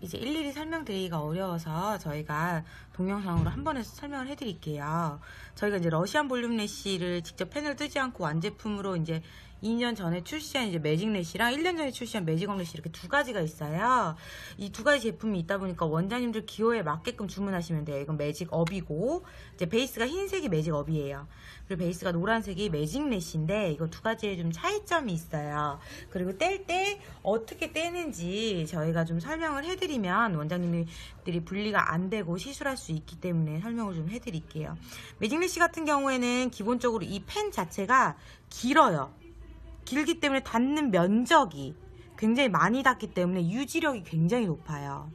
이제 일일이 설명드리기가 어려워서 저희가 동영상으로 한 번에 설명을 해드릴게요. 저희가 이제 러시안 볼륨 래쉬를 직접 펜을 뜨지 않고 완제품으로 이제 2년 전에 출시한 이제 매직 래쉬랑 1년 전에 출시한 매직업 래쉬 이렇게 두 가지가 있어요. 이 두 가지 제품이 있다 보니까 원장님들 기호에 맞게끔 주문하시면 돼요. 이건 매직업이고 이제 베이스가 흰색이 매직업이에요. 그리고 베이스가 노란색이 매직 래쉬인데 이거 두 가지에 좀 차이점이 있어요. 그리고 뗄 때 어떻게 떼는지 저희가 좀 설명을 해드리면 원장님들이 분리가 안 되고 시술할 수 있기 때문에 설명을 좀 해드릴게요. 매직 래쉬 같은 경우에는 기본적으로 이 펜 자체가 길어요. 길기 때문에 닿는 면적이 굉장히 많이 닿기 때문에 유지력이 굉장히 높아요.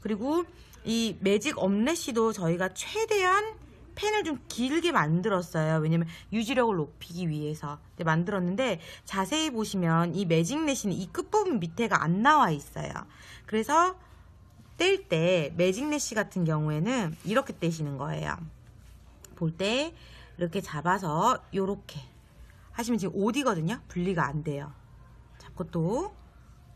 그리고 이 매직 업래쉬도 저희가 최대한 펜을 좀 길게 만들었어요. 왜냐면 유지력을 높이기 위해서 네, 만들었는데 자세히 보시면 이 매직 래쉬는 이 끝부분 밑에가 안 나와 있어요. 그래서 뗄 때 매직 래쉬 같은 경우에는 이렇게 떼시는 거예요. 볼 때 이렇게 잡아서 요렇게 하시면 지금 5D거든요. 분리가 안 돼요. 잡고 또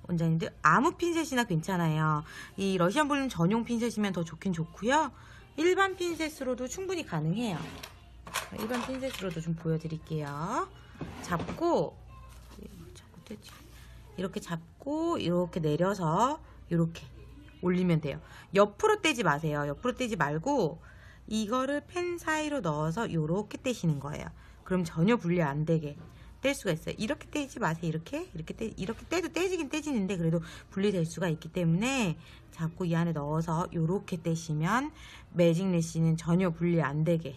원장님들 아무 핀셋이나 괜찮아요. 이 러시안 볼륨 전용 핀셋이면 더 좋긴 좋고요. 일반 핀셋으로도 충분히 가능해요. 일반 핀셋으로도 좀 보여드릴게요. 잡고 잡고 떼지. 이렇게 잡고 이렇게 내려서 이렇게 올리면 돼요. 옆으로 떼지 마세요. 옆으로 떼지 말고 이거를 펜 사이로 넣어서 이렇게 떼시는 거예요. 그럼 전혀 분리 안 되게 뗄 수가 있어요. 이렇게 떼지 마세요. 이렇게 이렇게 떼 이렇게 떼도 떼지긴 떼지는데 그래도 분리될 수가 있기 때문에 자꾸 이 안에 넣어서 이렇게 떼시면 매직 래쉬는 전혀 분리 안 되게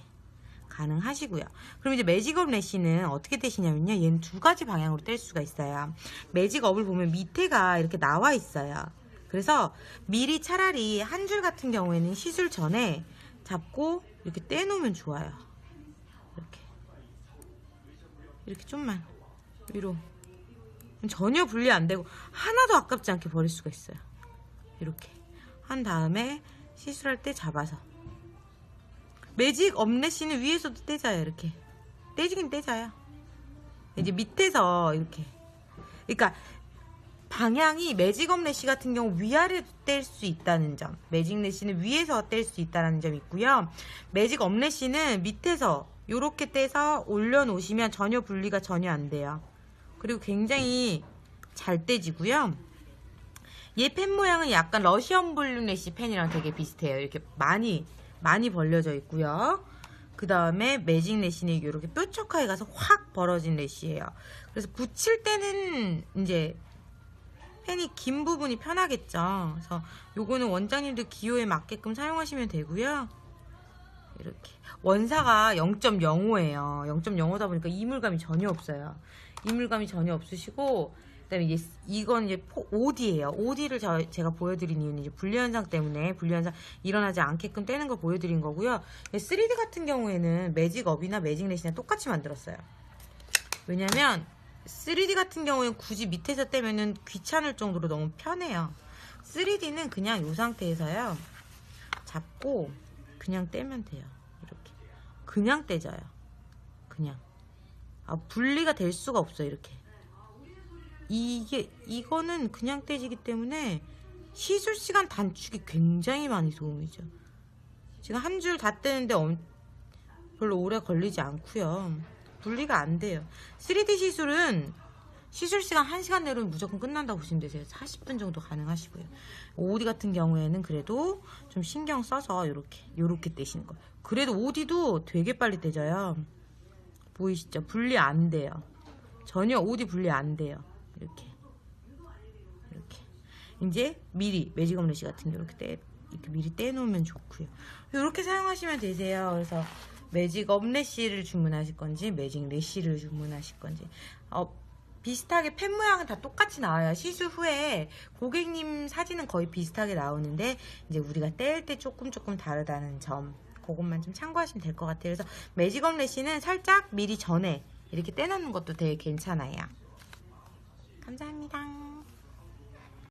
가능하시고요. 그럼 이제 매직업 래쉬는 어떻게 떼시냐면요. 얘는 두 가지 방향으로 뗄 수가 있어요. 매직업을 보면 밑에가 이렇게 나와 있어요. 그래서 미리 차라리 한 줄 같은 경우에는 시술 전에 잡고 이렇게 떼놓으면 좋아요. 이렇게. 이렇게 좀만 위로. 전혀 분리 안 되고 하나도 아깝지 않게 버릴 수가 있어요. 이렇게. 한 다음에 시술할 때 잡아서. 매직 업래쉬는 위에서도 떼자요 이렇게. 떼지긴 떼자요. 이제 밑에서 이렇게. 그러니까 방향이 매직 업래쉬 같은 경우 위아래도 뗄수 있다는 점 매직 래쉬는 위에서 뗄 수 있다는 점이 있고요 매직 업래쉬는 밑에서 이렇게 떼서 올려놓으시면 전혀 분리가 전혀 안 돼요 그리고 굉장히 잘 떼지고요 얘 펜 모양은 약간 러시안 볼륨 래쉬 펜이랑 되게 비슷해요. 이렇게 많이 많이 벌려져 있고요. 그 다음에 매직 래쉬는 이렇게 뾰족하게 가서 확 벌어진 래쉬예요. 그래서 붙일 때는 이제 펜이 긴 부분이 편하겠죠. 그래서 요거는 원장님들 기호에 맞게끔 사용하시면 되고요. 이렇게 원사가 0.05예요. 0.05다 보니까 이물감이 전혀 없어요. 이물감이 전혀 없으시고 그다음에 이제 이건 이제 5D예요. 5D를 저, 제가 보여드린 이유는 이제 분리현상 때문에 분리현상 일어나지 않게끔 떼는 걸 보여드린 거고요. 3D 같은 경우에는 매직업이나 매직 래시나 똑같이 만들었어요. 왜냐면 3D 같은 경우에는 굳이 밑에서 떼면은 귀찮을 정도로 너무 편해요. 3D는 그냥 이 상태에서요. 잡고 그냥 떼면 돼요. 이렇게. 그냥 떼져요. 그냥. 아, 분리가 될 수가 없어요. 이렇게. 이게 이거는 그냥 떼지기 때문에 시술 시간 단축이 굉장히 많이 도움이죠. 지금 한 줄 다 떼는데 엄- 별로 오래 걸리지 않고요. 분리가 안 돼요. 3D 시술은 시술 시간 1시간 내로는 무조건 끝난다고 보시면 되세요. 40분 정도 가능하시고요. OD 같은 경우에는 그래도 좀 신경 써서 이렇게 이렇게 떼시는 거예요. 그래도 OD도 되게 빨리 떼져요. 보이시죠? 분리 안 돼요. 전혀 OD 분리 안 돼요. 이렇게 이렇게 이제 미리 매직업 래시 같은 거 이렇게 떼 이렇게 미리 떼놓으면 좋고요. 이렇게 사용하시면 되세요. 그래서 매직 업 래시를 주문하실 건지 매직 래시를 주문하실 건지 어, 비슷하게 펜 모양은 다 똑같이 나와요. 시술 후에 고객님 사진은 거의 비슷하게 나오는데 이제 우리가 뗄 때 조금 조금 다르다는 점 그것만 좀 참고하시면 될 것 같아요. 그래서 매직 업 래시는 살짝 미리 전에 이렇게 떼놓는 것도 되게 괜찮아요. 감사합니다.